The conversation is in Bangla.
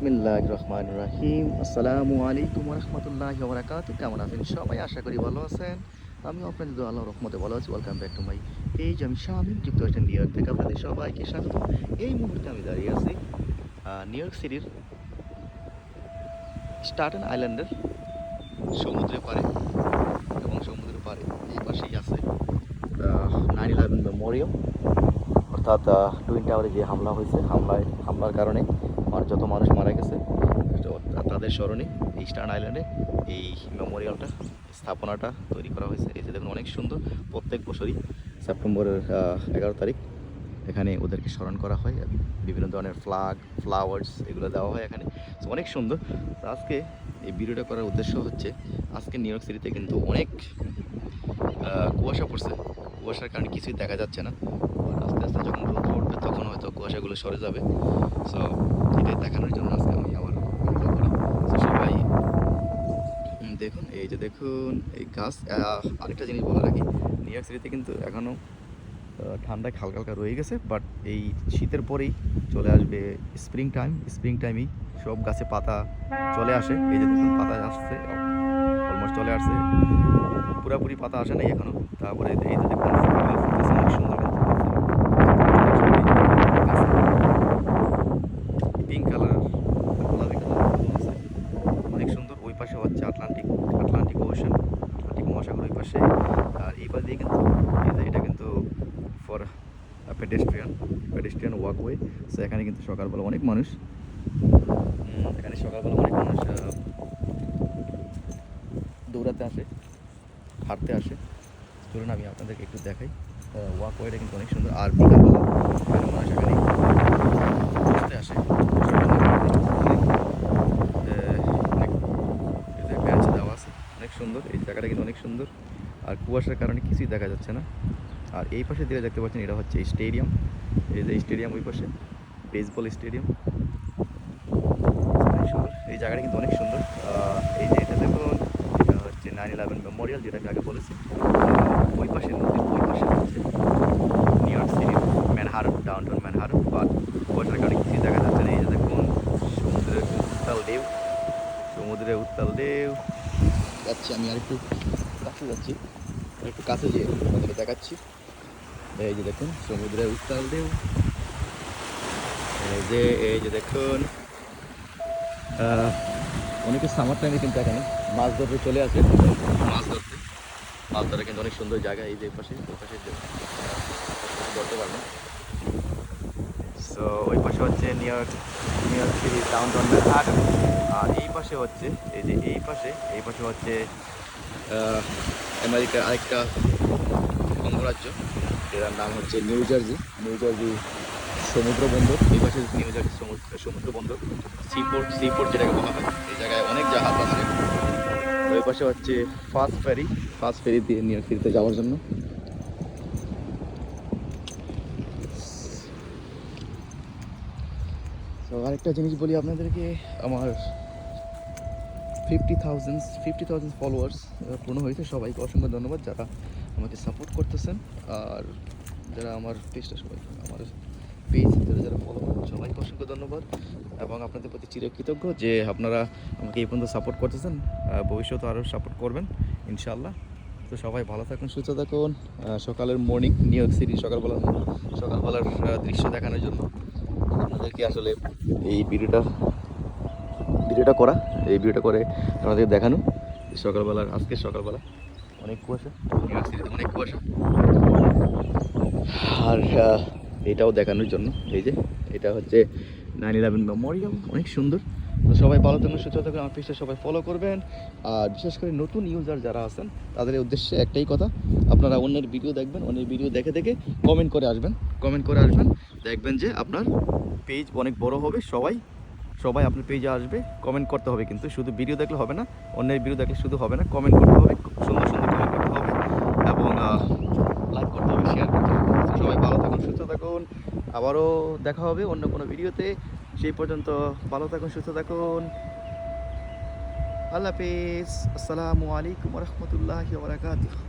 বিসমিল্লাহ রহমান রাহিম। আসসালামু আলাইকুম রহমতুল্লাহ বরাকাত কেমন আছেন সবাই? আশা করি ভালো আছেন। আমি আপনাদের আল্লাহ রহমতে ভালো আছি। ওয়েলকাম ব্যাক টু মাই এই যে আমি স্বামী যুক্তরাষ্ট্রের নিউ ইয়র্ক থেকে আপনাদের সবাইকে স্বাগত। এই মুহূর্তে আমি দাঁড়িয়ে আছি নিউ ইয়র্ক সিটির স্টার্টেন আইল্যান্ডের সমুদ্রের পাড়ে এবং সমুদ্রের পাড়ে এই পাশেই আছে নাইন ইলেভেন মেমোরিয়াল অর্থাৎ টুইন টাওয়ারে যে হামলা হয়েছে, হামলায়, হামলার কারণে। যত মানুষ মারা গেছে তাদের স্মরণে এই স্টার্ন আইল্যান্ডে এই মেমোরিয়ালটা, স্থাপনাটা তৈরি করা হয়েছে। এই যে দেখুন, অনেক সুন্দর। প্রত্যেক বছরই সেপ্টেম্বরের এগারো তারিখ এখানে ওদেরকে স্মরণ করা হয়। বিভিন্ন ধরনের ফ্লাগ ফ্লাওয়ার্স এগুলো দেওয়া হয় এখানে। অনেক সুন্দর। আজকে এই ভিডিওটা করার উদ্দেশ্য হচ্ছে, আজকে নিউ ইয়র্ক সিটিতে কিন্তু অনেক কুয়াশা পড়ছে। কুয়াশার কারণে কিছুই দেখা যাচ্ছে না। আস্তে আস্তে যখন রোদ উঠবে, তখন হয়তো কুয়াশাগুলো সরে যাবে। সো এটাই দেখানোর জন্য আজকে আমি আবার ভিডিও করা। তো সবাই দেখুন, এই যে দেখুন, এই গাছ আরেকটা জিনিস বলে রাখি নিউ ইয়র্ক সিটিতে কিন্তু এখনও ঠান্ডায় হালকা হালকা রয়ে গেছে বাট এই শীতের পরেই চলে আসবে স্প্রিং টাইম স্প্রিং টাইমেই সব গাছে পাতা চলে আসে। এই যে দেখুন, পাতা আসছে অলমোস্ট চলে আসছে। পুরাপুরি পাতা আসে নাই এখনও। তারপরে এই যে দেখুন অনেক সুন্দর। পিঙ্ক কালার গোলাপি কালার আছে। অনেক সুন্দর, ওই পাশে হচ্ছে আটলান্টিক আটলান্টিক ওশান আটলান্টিক মহাসাগর ওই পাশে। আর এই পাশ দিয়ে কিন্তু এটা কিন্তু for pedestrian pedestrian walkway so এখানে কিন্তু সকালবেলা অনেক মানুষ এখানে সকালবেলা অনেক মানুষ দৌড়াতে আসে, হাঁটতে আসে। চলুন আমি আপনাদেরকে একটু দেখাই। ওয়াকওয়েটা কিন্তু অনেক সুন্দর। আর বিকালবেলা মানুষ এখানে বসতে আসে বেঞ্চ দেওয়া আছে অনেক সুন্দর এই জায়গাটা কিন্তু অনেক সুন্দর আর কুয়াশার কারণে কিছুই দেখা যাচ্ছে না। আর এই পাশে দিয়ে দেখতে পাচ্ছেন, এটা হচ্ছে স্টেডিয়াম। এই যে স্টেডিয়াম ওই পাশে বেসবল স্টেডিয়াম এই জায়গাটা কিন্তু অনেক সুন্দর। এই যে এটা দেখুন, এটা হচ্ছে নাইন ইলেভেন মেমোরিয়াল যেটা আগে বলেছি। ওই পাশে নদীর ওই পাশে হচ্ছে New York City Manhattan downtown Manhattan বা কুয়াশার কারণে কিছুই দেখা যাচ্ছে না। এই যে দেখুন সমুদ্রের উত্তাল ঢেউ সমুদ্রের উত্তাল ঢেউ। যাচ্ছি আমি আর একটু কাছে যাচ্ছি। একটু কাছে যেয়ে আপনাদেরকে দেখাচ্ছি। এই যে দেখুন, সমুদ্রের উত্তাল ঢেউ। এই যে এই যে দেখুন। অনেকে সামার টাইমে কিন্তু এখানে মাছ ধরতে চলে আসে। মাছ ধরতে। মাছ ধরা কিন্তু অনেক সুন্দর জায়গা এই যে পাশে ওই পাশে ধরতে পারবেন সো ওই পাশে হচ্ছে New York City town Manhattan আর এই পাশে হচ্ছে, এই যে এই পাশে এই পাশে হচ্ছে আমেরিকার আরেকটা অঙ্গরাজ্য এটার নাম হচ্ছে নিউ জার্জি নিউ জার্জি সমুদ্র বন্দর। এই পাশে নিউ জার্জি সমুদ্র সমুদ্র বন্দর। সিপোর্ট সিপোর্ট যেটাকে বলা হয়, এই জায়গায় অনেক জাহাজ আছে। ওই পাশে হচ্ছে ফার্স্ট ফেরি ফার্স্ট ফেরি দিয়ে নিউ সিটিতে যাওয়ার জন্য। আরেকটা জিনিস বলি আপনাদেরকে, আমার fifty thousand fifty thousand followers পূর্ণ হয়েছে। সবাইকে অসংখ্য ধন্যবাদ যারা আমাকে সাপোর্ট করতেছেন। আর যারা আমার পেজটা সবাই, আমার পেজ যারা যারা ফলো করেন সবাইকে অসংখ্য ধন্যবাদ। এবং আপনাদের প্রতি চিরকৃতজ্ঞ যে আপনারা আমাকে এই পর্যন্ত সাপোর্ট করতেছেন ভবিষ্যতে আরও সাপোর্ট করবেন, ইনশাআল্লাহ। তো সবাই ভালো থাকুন, সুস্থ থাকুন। সকালের মর্নিং নিউ ইয়র্ক সিটি সকালবেলার সকালবেলার দৃশ্য দেখানোর জন্য। আপনাদেরকে আসলে এই ভিডিওটা ভিডিওটা করা, এই ভিডিওটা করে আপনাদের দেখানো। সকালবেলা, আজকে সকালবেলা। অনেক কুয়াশা। অনেক কুয়াশা আর এটাও দেখানোর জন্য। এই যে, এটা হচ্ছে নাইন ইলেভেন মেমোরিয়াল অনেক সুন্দর। তো সবাই ভালো থাকুন সুস্থ থাকুন আমার পেজটা সবাই ফলো করবেন। আর বিশেষ করে নতুন ইউজার যারা আছেন, তাদের উদ্দেশ্যে একটাই কথা, আপনারা অন্যের ভিডিও দেখবেন, অন্যের ভিডিও দেখে দেখে কমেন্ট করে আসবেন। কমেন্ট করে আসবেন, দেখবেন যে আপনার পেজ অনেক বড় হবে, সবাই সবাই আপনার পেজে আসবে কমেন্ট করতে হবে কিন্তু, শুধু ভিডিও দেখলে হবে না, অন্যের ভিডিও দেখলে শুধু হবে না কমেন্ট করতে হবে সুন্দর সুন্দর কমেন্ট করতে হবে, এবং লাইক করতে হবে শেয়ার করতে হবে। সবাই ভালো থাকুন, সুস্থ থাকুন, আবারও দেখা হবে অন্য কোনো ভিডিওতে সেই পর্যন্ত ভালো থাকুন, সুস্থ থাকুন। আল্লাহ হাফিজ। আসসালামু আলাইকুম রহমতুল্লাহ